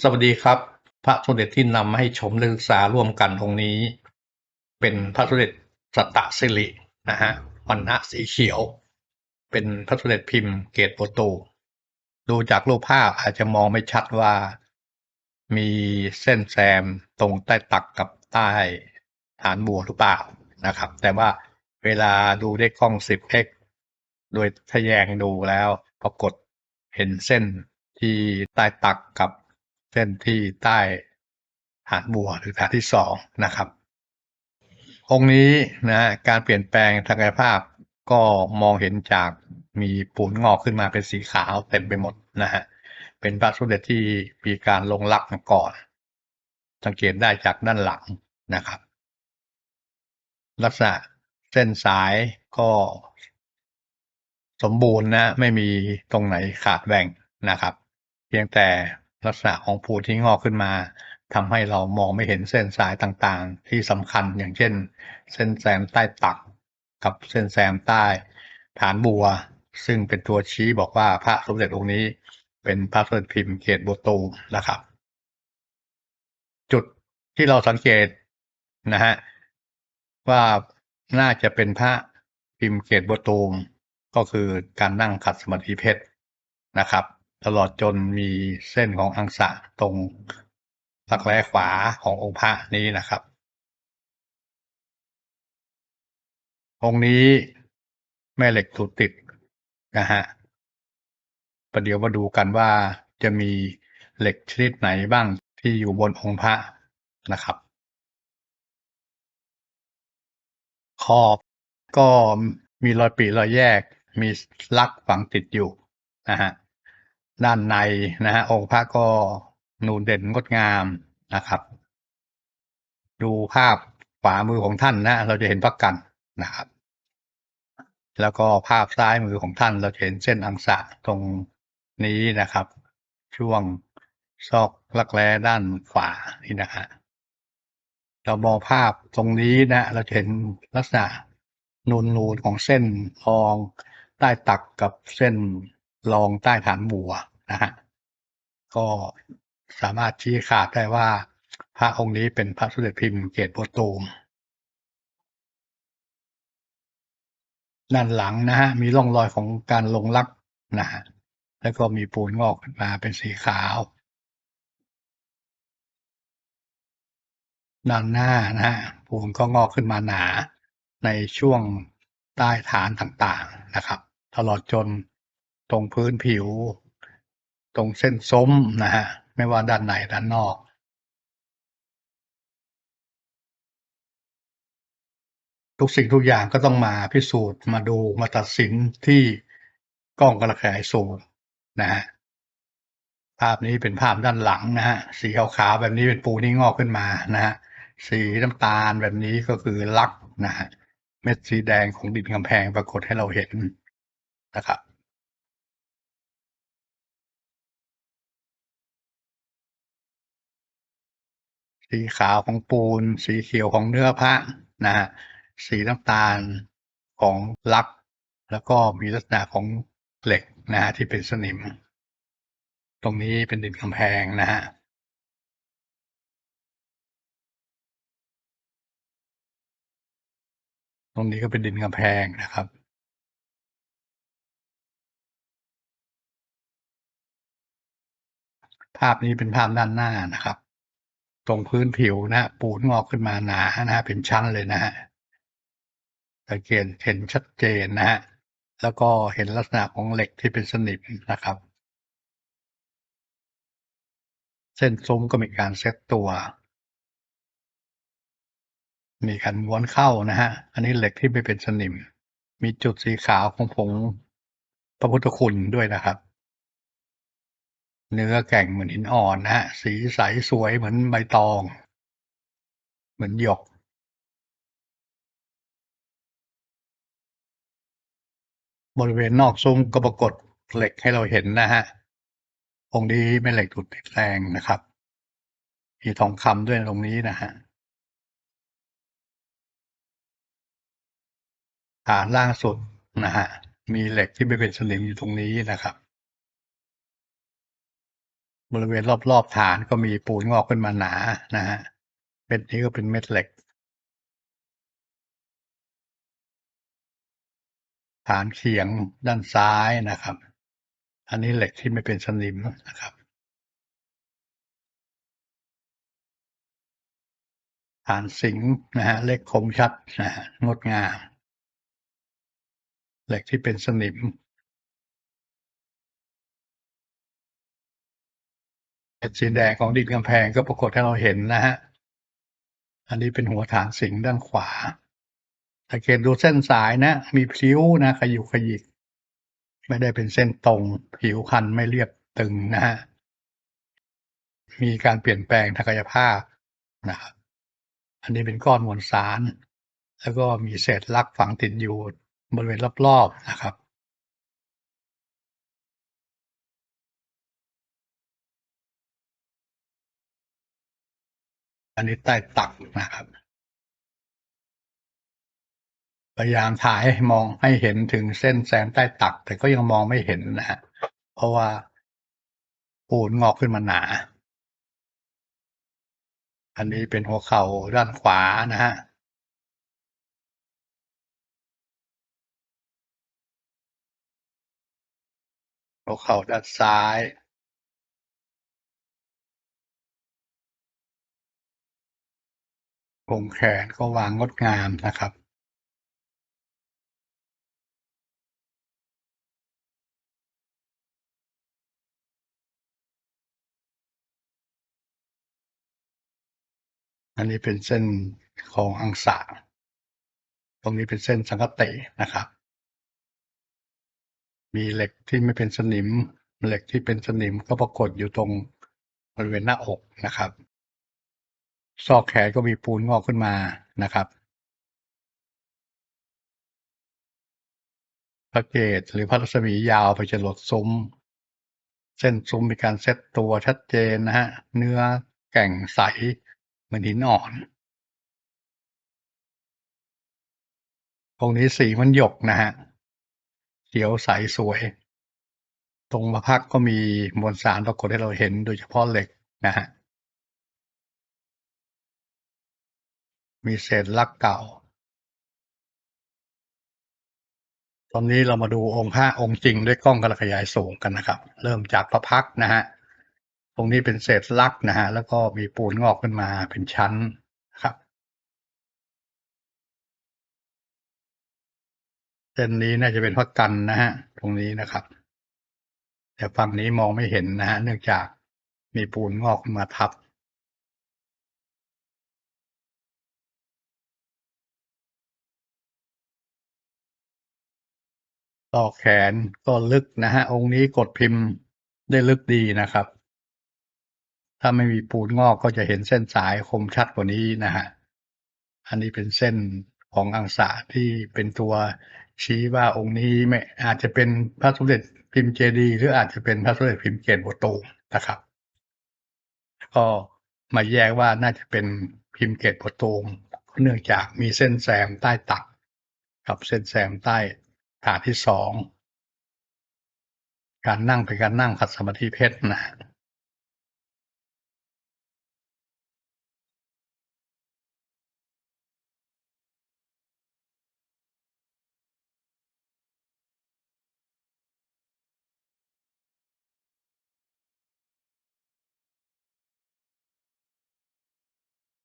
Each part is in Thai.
สวัสดีครับ พระสมเด็จที่นำมาให้ชมและศึกษาร่วมกันตรงนี้ เป็นพระสมเด็จสัตตสิรินะฮะวันณะสีเขียว เป็นพระสมเด็จพิมพ์เกตโปรตูดูจากรูปภาพอาจจะมองไม่ชัดว่า มีเส้นแซมตรงใต้ตักกับใต้ฐานบัวหรือเปล่านะครับ แต่ว่าเวลาดูด้วยกล้อง 10x โดยทะแยงดูแล้วปรากฏเห็นเส้นที่ใต้ตักกับ เส้นที่ใต้ฐานบัวหรือฐานที่สองนะครับ องค์นี้นะฮะการเปลี่ยนแปลงทางกายภาพก็มองเห็นจากมีปูนงอกขึ้นมาเป็นสีขาวเต็มไปหมดนะฮะเป็นพระสมเด็จที่มีการลงลักมาก่อน สังเกตได้จากด้านหลังนะครับ ลักษณะเส้นสายก็สมบูรณ์นะ ไม่มีตรงไหนขาดแหว่งนะครับ เพียงแต่ ลักษณะของปูที่งอกขึ้นมาทำให้เรามองไม่เห็นเส้นสายต่างๆ ที่สำคัญอย่างเช่น เส้นแซมใต้ตัก กับเส้นแซมใต้ฐานบัว ซึ่งเป็นตัวชี้บอกว่าพระสมเด็จองค์นี้ เป็นพระสมเด็จพิมพ์เกตโบตูมนะครับ จุดที่เราสังเกตนะฮะว่าน่าจะเป็นพระพิมพ์เกตโบตูมก็คือการนั่งขัดสมาธิเพชรนะครับ ตลอดจนมีเส้นของอังสะตรงรักแร้ขวาขององค์พระนี้นะครับ องค์นี้แม่เหล็กถูกติดนะฮะประเดี๋ยวมาดูกันว่าจะมีเหล็กชนิดไหนบ้างที่อยู่บนองค์พระนะครับ ขอบก็มีรอยปีรอยแยกมีลักฝังติดอยู่นะฮะ ด้านในนะฮะองค์พระก็นูนเด่นงดงามนะครับ ดูภาพขวามือของท่านนะเราจะเห็นพระกันนะครับ แล้วก็ภาพซ้ายมือของท่านเราจะเห็นเส้นอังสะตรงนี้นะครับ ช่วงซอกลักแร้ด้านขวานี่นะฮะเรามองภาพตรงนี้นะ เราจะเห็นลักษณะนูนนูนของเส้นรองใต้ตักกับเส้นรองใต้ฐานบัว นะฮะก็สามารถชี้ขาดได้ว่า พระองค์นี้เป็นพระสมเด็จพิมพ์เกตโปรตูมด้านหลังนะฮะมีร่องรอยของการลงลักนะฮะแล้วก็มีปูนงอกขึ้นมาเป็นสีขาว ด้านหน้านะฮะปูนก็งอกขึ้นมาหนา ในช่วงใต้ฐานต่างๆนะครับ ตลอดจนตรงพื้นผิว ตรงเส้นส้มนะฮะไม่ว่าด้านในด้านนอกทุกสิ่งทุกอย่างก็ต้องมาพิสูจน์มาดูมาตัดสินที่กล้องกระแสสูงนะฮะภาพนี้เป็นภาพด้านหลังนะฮะสีขาวๆแบบนี้เป็นปูที่งอกขึ้นมานะฮะสีน้ำตาลแบบนี้ก็คือลักนะฮะเม็ดสีแดงของดินกำแพงปรากฏให้เราเห็นนะครับ สีขาวของปูน สีเขียวของเนื้อพระนะฮะสีน้ำตาลของลัก แล้วก็มีลักษณะของเหล็กนะฮะที่เป็นสนิม ตรงนี้เป็นดินกำแพงนะฮะตรงนี้ก็เป็นดินกำแพงนะครับภาพนี้เป็นภาพด้านหน้านะครับ ตรงพื้นผิวนะฮะปูนงอกขึ้นมาหนานะฮะเป็นชั้นเลยนะฮะสังเกตเห็นชัดเจนนะฮะแล้วก็เห็นลักษณะของเหล็กที่เป็นสนิมนะครับ เส้นซุ้มก็มีการเซตตัว มีการม้วนเข้านะฮะ อันนี้เหล็กที่ไม่เป็นสนิม มีจุดสีขาวของผงพระพุทธคุณด้วยนะครับ เนื้อแก่งเหมือนหินอ่อนนะฮะ สีใสสวยเหมือนใบตอง เหมือนหยก บริเวณนอกซุ้มก็ปรากฏเหล็กให้เราเห็นนะฮะ องค์นี้ไม่เหล็กถูกติดแรงนะครับ มีทองคำด้วยตรงนี้นะฮะฐานล่างสุดนะฮะ มีเหล็กที่ไม่เป็นสนิมอยู่ตรงนี้นะครับ บริเวณรอบๆฐานก็มีปูนงอกขึ้นมาหนานะฮะเม็ดนี้ก็เป็นเม็ดเหล็ก ฐานเขียงด้านซ้ายนะครับ อันนี้เหล็กที่ไม่เป็นสนิมนะครับ ฐานสิงนะฮะเล็กคมชัดนะฮะงดงาม เหล็กที่เป็นสนิม สีแดงของดินกำแพงก็ปรากฏให้เราเห็นนะฮะ อันนี้เป็นหัวฐานสิงด้านขวาสังเกตดูเส้นสายนะ มีพิ้วนะขยุกขยิก ไม่ได้เป็นเส้นตรง ผิวคันไม่เรียบตึงนะฮะ มีการเปลี่ยนแปลงทางกายภาพนะครับอันนี้เป็นก้อนมวลสาร แล้วก็มีเศษลักฝังติดอยู่บริเวณรอบๆนะครับ อันนี้ใต้ตักนะครับ พยายามถ่ายให้มองให้เห็นถึงเส้นแสนใต้ตัก แต่ก็ยังมองไม่เห็นนะฮะเพราะว่าปูนงอกขึ้นมาหนา อันนี้เป็นหัวเข่าด้านขวานะฮะหัวเข่าด้านซ้าย โครงแขนก็วางงดงามนะครับอันนี้เป็นเส้นของอังสะตรงนี้เป็นเส้นสังกตินะครับ มีเหล็กที่ไม่เป็นสนิม เหล็กที่เป็นสนิมก็ปรากฏอยู่ตรงบริเวณหน้าอกนะครับ ซอกแขนก็มีปูนงอกขึ้นมานะครับพระเกตหรือพระรัศมียาวไปจรดซุ้ม เส้นซุ้มมีการเซตตัวชัดเจนนะฮะ เนื้อแก่งใสเหมือนหินอ่อน ตรงนี้สีมันหยกนะฮะเขียวใสสวย ตรงมาพักก็มีมวลสารปรากฏให้เราเห็นโดยเฉพาะเหล็กนะฮะ มีเศษลักเก่า ตอนนี้เรามาดูองค์พระองค์จริงด้วยกล้องกระขยายสูงกันนะครับ เริ่มจากพระพักนะฮะ ตรงนี้เป็นเศษลักนะฮะ แล้วก็มีปูนงอกขึ้นมาเป็นชั้นนะครับเส้นนี้น่าจะเป็นพระกันนะฮะ ตรงนี้นะครับ แต่ฝั่งนี้มองไม่เห็นนะฮะ เนื่องจากมีปูนงอกมาทับ ต่อแขนก็ลึกนะฮะ องค์นี้กดพิมพ์ได้ลึกดีนะครับ ถ้าไม่มีปูนงอกก็จะเห็นเส้นสายคมชัดกว่านี้นะฮะ อันนี้เป็นเส้นของอังสะที่เป็นตัวชี้ว่าองค์นี้ไม่อาจจะเป็นพระสมเด็จพิมพ์เจดีหรืออาจจะเป็นพระสมเด็จพิมพ์เกศบัวตูนะครับ ก็มาแยกว่าน่าจะเป็นพิมพ์เกศบัวตูเนื่องจากมีเส้นแซมใต้ตักกับเส้นแซมใต้ ฐานที่สอง การนั่งเป็นการนั่งขัดสมาธิเพชรนะ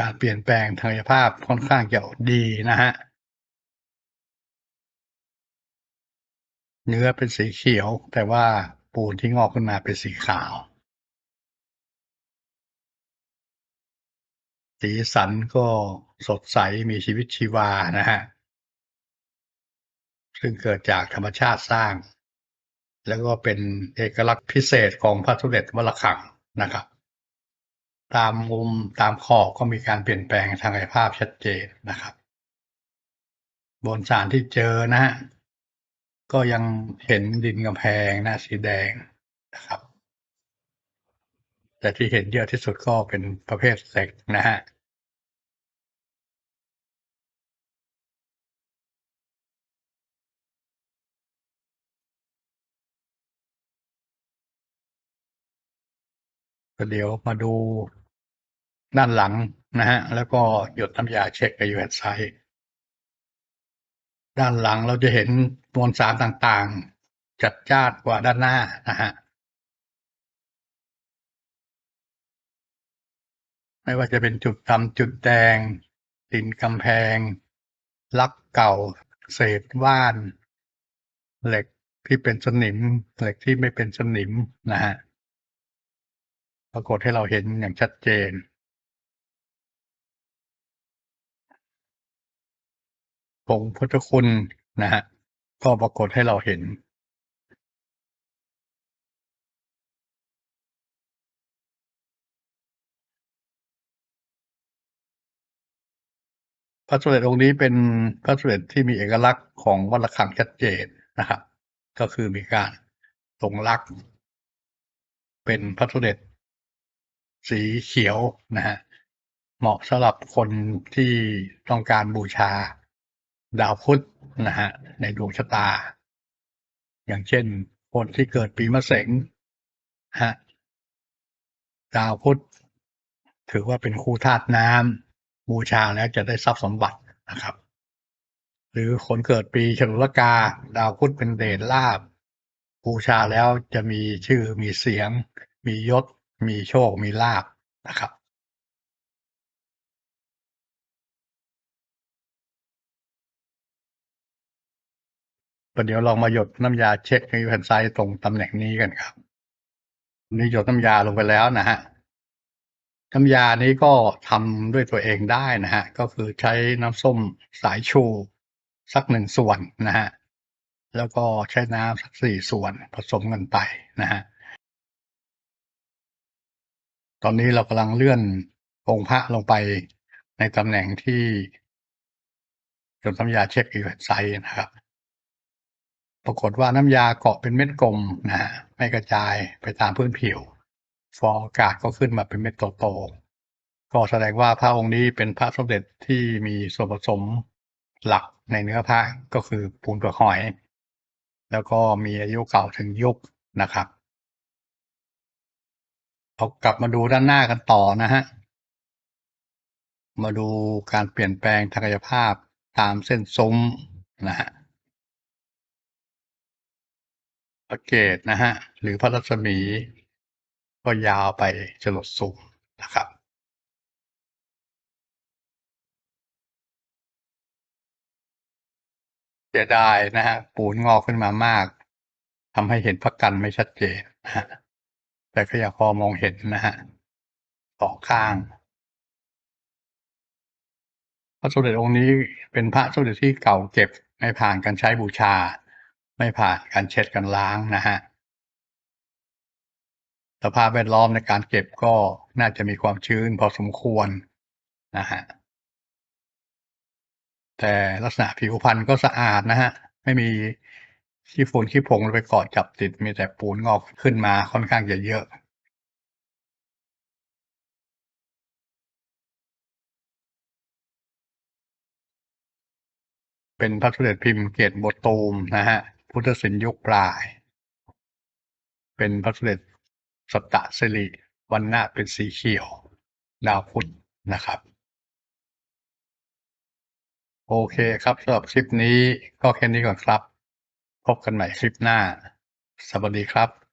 การเปลี่ยนแปลงทางกายภาพค่อนข้างจะดีนะฮะ เนื้อเป็นสีเขียว แต่ว่าปูนที่งอกขึ้นมาเป็นสีขาว สีสันก็สดใสมีชีวิตชีวานะฮะ ซึ่งเกิดจากธรรมชาติสร้าง แล้วก็เป็นเอกลักษณ์พิเศษของพระสมเด็จวัดระฆังนะครับ ตามมุมตามขอบก็มีการเปลี่ยนแปลงทางกายภาพชัดเจนนะครับ บนสารที่เจอนะฮะ ก็ยังเห็นดินกำแพงหน้าสีแดงนะครับ แต่ที่เห็นเยอะที่สุดก็เป็นประเภทเหล็กนะฮะก็เดี๋ยวมาดูด้านหลังนะฮะ แล้วก็หยดน้ำยาเช็คกับยูแอนไซต์ ด้านหลังเราจะเห็นมวลสารต่างๆ จัดจ้านกว่าด้านหน้านะฮะไม่ว่าจะเป็นจุดดำจุดแดงดินกำแพง ลักเก่า เศษว่าน เหล็กที่เป็นสนิม เหล็กที่ไม่เป็นสนิมนะฮะปรากฏให้เราเห็นอย่างชัดเจน ผงพุทธคุณนะฮะก็ปรากฏให้เราเห็นพระสมเด็จองค์นี้เป็นพระสมเด็จที่มีเอกลักษณ์ของวัดระฆังชัดเจนนะครับ ก็คือมีการทรงลักษณ์เป็นพระสมเด็จสีเขียวนะฮะเหมาะสำหรับคนที่ต้องการบูชา ดาวพุธนะฮะในดวงชะตา อย่างเช่น คนที่เกิดปีมะเสงฮะดาวพุธถือว่าเป็นคู่ธาตุน้ำบูชาแล้วจะได้ทรัพย์สมบัตินะครับ หรือคนเกิดปีฉลุลกา ดาวพุธเป็นเดชลาภบูชาแล้วจะมีชื่อมีเสียง มียศ มีโชค มีลาภนะครับ ประเดี๋ยวลองมาหยดน้ำยาเช็คในแผ่นซ้ายตรงตำแหน่งนี้กันครับ นี่หยดน้ำยาลงไปแล้วนะฮะน้ำยานี้ก็ทำด้วยตัวเองได้นะฮะ ก็คือใช้น้ำส้มสายชู สักหนึ่งส่วนนะฮะ แล้วก็ใช้น้ำสักสี่ส่วนผสมกันไปนะฮะ ตอนนี้เรากำลังเลื่อนองค์พระลงไปในตำแหน่งที่หยดน้ำยาเช็คอีเวนไซต์นะครับ ปรากฏว่าน้ำยาเกาะเป็นเม็ดกลมนะฮะไม่กระจายไปตามพื้นผิว ฟองอากาศก็ขึ้นมาเป็นเม็ดโตๆก็แสดงว่าพระองค์นี้เป็นพระสมเด็จที่มีส่วนผสมหลักในเนื้อพระก็คือปูนเปลือกหอย แล้วก็มีอายุเก่าถึงยุคนะครับเรากลับมาดูด้านหน้ากันต่อนะฮะ มาดูการเปลี่ยนแปลงทางกายภาพตามเส้นซุ้มนะฮะ พระเกตนะฮะหรือพระรัศมี ก็ยาวไปจรดสุมนะครับ เสียดายนะฮะปูนงอกขึ้นมามากทำให้เห็นพระกันไม่ชัดเจนนะฮะแต่ก็ยังพอมองเห็นนะฮะสองข้างพระสมเด็จองค์นี้เป็นพระสมเด็จที่เก่าเก็บไม่ผ่านการใช้บูชา ไม่ผ่านการเช็ดกันล้างนะฮะสภาพแวดล้อมในการเก็บก็น่าจะมีความชื้นพอสมควรนะฮะแต่ลักษณะผิวพรรณก็สะอาดนะฮะ ไม่มีขี้ฝุ่นขี้ผงไปเกาะจับติด มีแต่ปูนงอกขึ้นมาค่อนข้างจะเยอะ เป็นพระสมเด็จพิมพ์เกตโบตูมนะฮะ พุทธศิลป์ยุคปลาย เป็นพระสมเด็จสตะสิริวันน่าเป็นสีเขียว ดาวพุธนะครับ โอเคครับสำหรับคลิปนี้ก็แค่นี้ก่อนครับ พบกันใหม่คลิปหน้า สวัสดีครับ